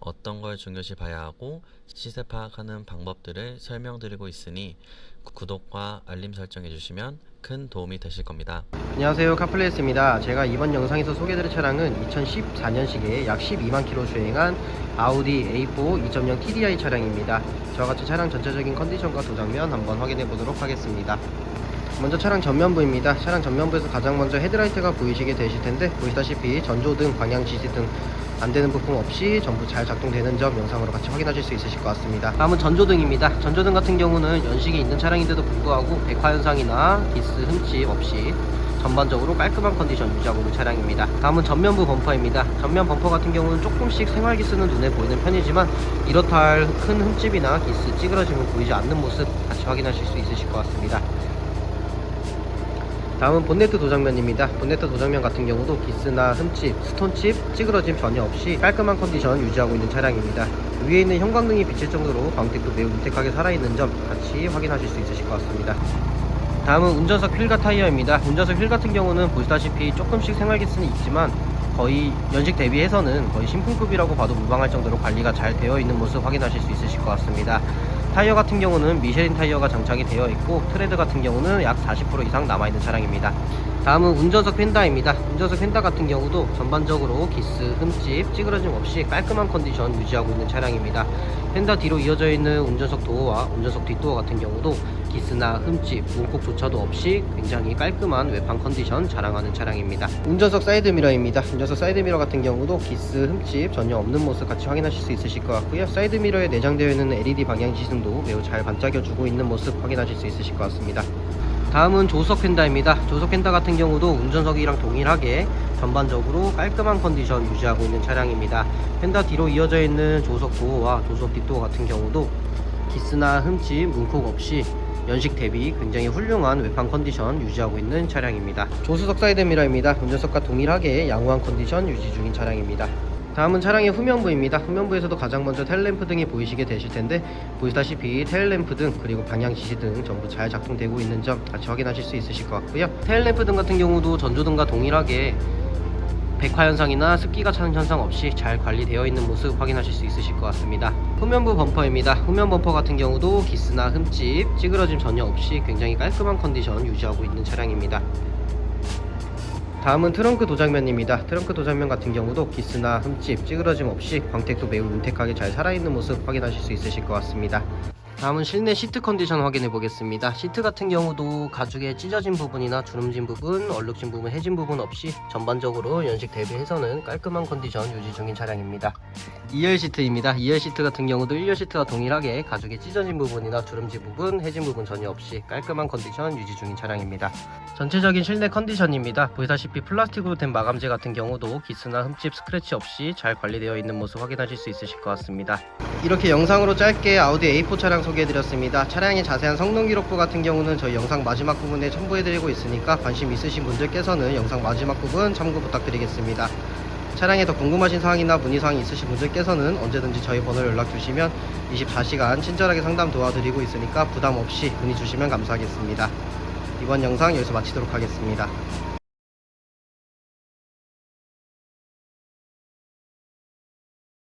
어떤 걸 중요시 봐야 하고 시세 파악하는 방법들을 설명드리고 있으니 구독과 알림 설정해 주시면 큰 도움이 되실 겁니다. 안녕하세요. 카플레이스입니다. 제가 이번 영상에서 소개해드릴 차량은 2014년식에 약 12만 킬로 주행한 아우디 A4 2.0 TDI 차량입니다. 저와 같이 차량 전체적인 컨디션과 도장면 한번 확인해 보도록 하겠습니다. 먼저 차량 전면부입니다. 차량 전면부에서 가장 먼저 헤드라이트가 보이시게 되실 텐데 보시다시피 전조등, 방향 지시등 안되는 부품 없이 전부 잘 작동되는 점 영상으로 같이 확인하실 수 있으실 것 같습니다. 다음은 전조등입니다. 전조등 같은 경우는 연식이 있는 차량인데도 불구하고 백화 현상이나 기스 흠집 없이 전반적으로 깔끔한 컨디션 유지하고 있는 차량입니다. 다음은 전면부 범퍼입니다. 전면 범퍼 같은 경우는 조금씩 생활기스는 눈에 보이는 편이지만 이렇다 할 큰 흠집이나 기스 찌그러짐은 보이지 않는 모습 같이 확인하실 수 있으실 것 같습니다 다음은 본네트 도장면입니다. 본네트 도장면 같은 경우도 기스나 흠집, 스톤칩, 찌그러짐 전혀 없이 깔끔한 컨디션 유지하고 있는 차량입니다. 위에 있는 형광등이 비칠 정도로 광택도 매우 윤택하게 살아있는 점 같이 확인하실 수 있으실 것 같습니다. 다음은 운전석 휠과 타이어입니다. 운전석 휠 같은 경우는 보시다시피 조금씩 생활기스는 있지만 거의 연식 대비해서는 거의 신품급이라고 봐도 무방할 정도로 관리가 잘 되어 있는 모습 확인하실 수 있으실 것 같습니다. 타이어 같은 경우는 미쉐린 타이어가 장착이 되어 있고 트레드 같은 경우는 약 40% 이상 남아있는 차량입니다. 다음은 운전석 펜다입니다. 운전석 펜다 같은 경우도 전반적으로 기스, 흠집, 찌그러짐 없이 깔끔한 컨디션 유지하고 있는 차량입니다. 펜다 뒤로 이어져 있는 운전석 도어와 운전석 뒷도어 같은 경우도 기스나 흠집, 문콕조차도 없이 굉장히 깔끔한 외판 컨디션 자랑하는 차량입니다. 운전석 사이드미러입니다. 운전석 사이드미러 같은 경우도 기스, 흠집 전혀 없는 모습 같이 확인하실 수 있으실 것 같고요. 사이드미러에 내장되어 있는 LED 방향 지등도 매우 잘 반짝여주고 있는 모습 확인하실 수 있으실 것 같습니다. 다음은 조석 펜다입니다. 조석 펜다 같은 경우도 운전석이랑 동일하게 전반적으로 깔끔한 컨디션 유지하고 있는 차량입니다. 펜다 뒤로 이어져 있는 조석 도어와 조석 뒷도어 같은 경우도 기스나 흠집, 문콕 없이 연식 대비 굉장히 훌륭한 외판 컨디션 유지하고 있는 차량입니다. 조수석 사이드 미러입니다. 운전석과 동일하게 양호한 컨디션 유지 중인 차량입니다. 다음은 차량의 후면부입니다. 후면부에서도 가장 먼저 텔램프 등이 보이시게 되실 텐데 보시다시피 테일램프 등 그리고 방향 지시 등 전부 잘 작동되고 있는 점 같이 확인하실 수 있으실 것 같고요. 테일램프 등 같은 경우도 전조등과 동일하게 백화 현상이나 습기가 차는 현상 없이 잘 관리되어 있는 모습 확인하실 수 있으실 것 같습니다. 후면부 범퍼입니다. 후면 범퍼 같은 경우도 기스나 흠집, 찌그러짐 전혀 없이 굉장히 깔끔한 컨디션 유지하고 있는 차량입니다. 다음은 트렁크 도장면입니다. 트렁크 도장면 같은 경우도 기스나 흠집, 찌그러짐 없이 광택도 매우 윤택하게 잘 살아있는 모습 확인하실 수 있으실 것 같습니다. 다음은 실내 시트 컨디션 확인해 보겠습니다. 시트 같은 경우도 가죽에 찢어진 부분이나 주름진 부분, 얼룩진 부분, 해진 부분 없이 전반적으로 연식 대비해서는 깔끔한 컨디션 유지 중인 차량입니다. 2열 시트입니다. 2열 시트 같은 경우도 1열 시트와 동일하게 가죽에 찢어진 부분이나 주름진 부분, 해진 부분 전혀 없이 깔끔한 컨디션 유지 중인 차량입니다. 전체적인 실내 컨디션입니다. 보시다시피 플라스틱으로 된 마감재 같은 경우도 기스나 흠집, 스크래치 없이 잘 관리되어 있는 모습 확인하실 수 있으실 것 같습니다. 이렇게 영상으로 짧게 아우디 A4 차량 소개해드렸습니다. 차량의 자세한 성능 기록부 같은 경우는 저희 영상 마지막 부분에 첨부해드리고 있으니까 관심 있으신 분들께서는 영상 마지막 부분 참고 부탁드리겠습니다. 차량에 더 궁금하신 사항이나 문의사항이 있으신 분들께서는 언제든지 저희 번호를 연락 주시면 24시간 친절하게 상담 도와드리고 있으니까 부담 없이 문의 주시면 감사하겠습니다. 이번 영상 여기서 마치도록 하겠습니다.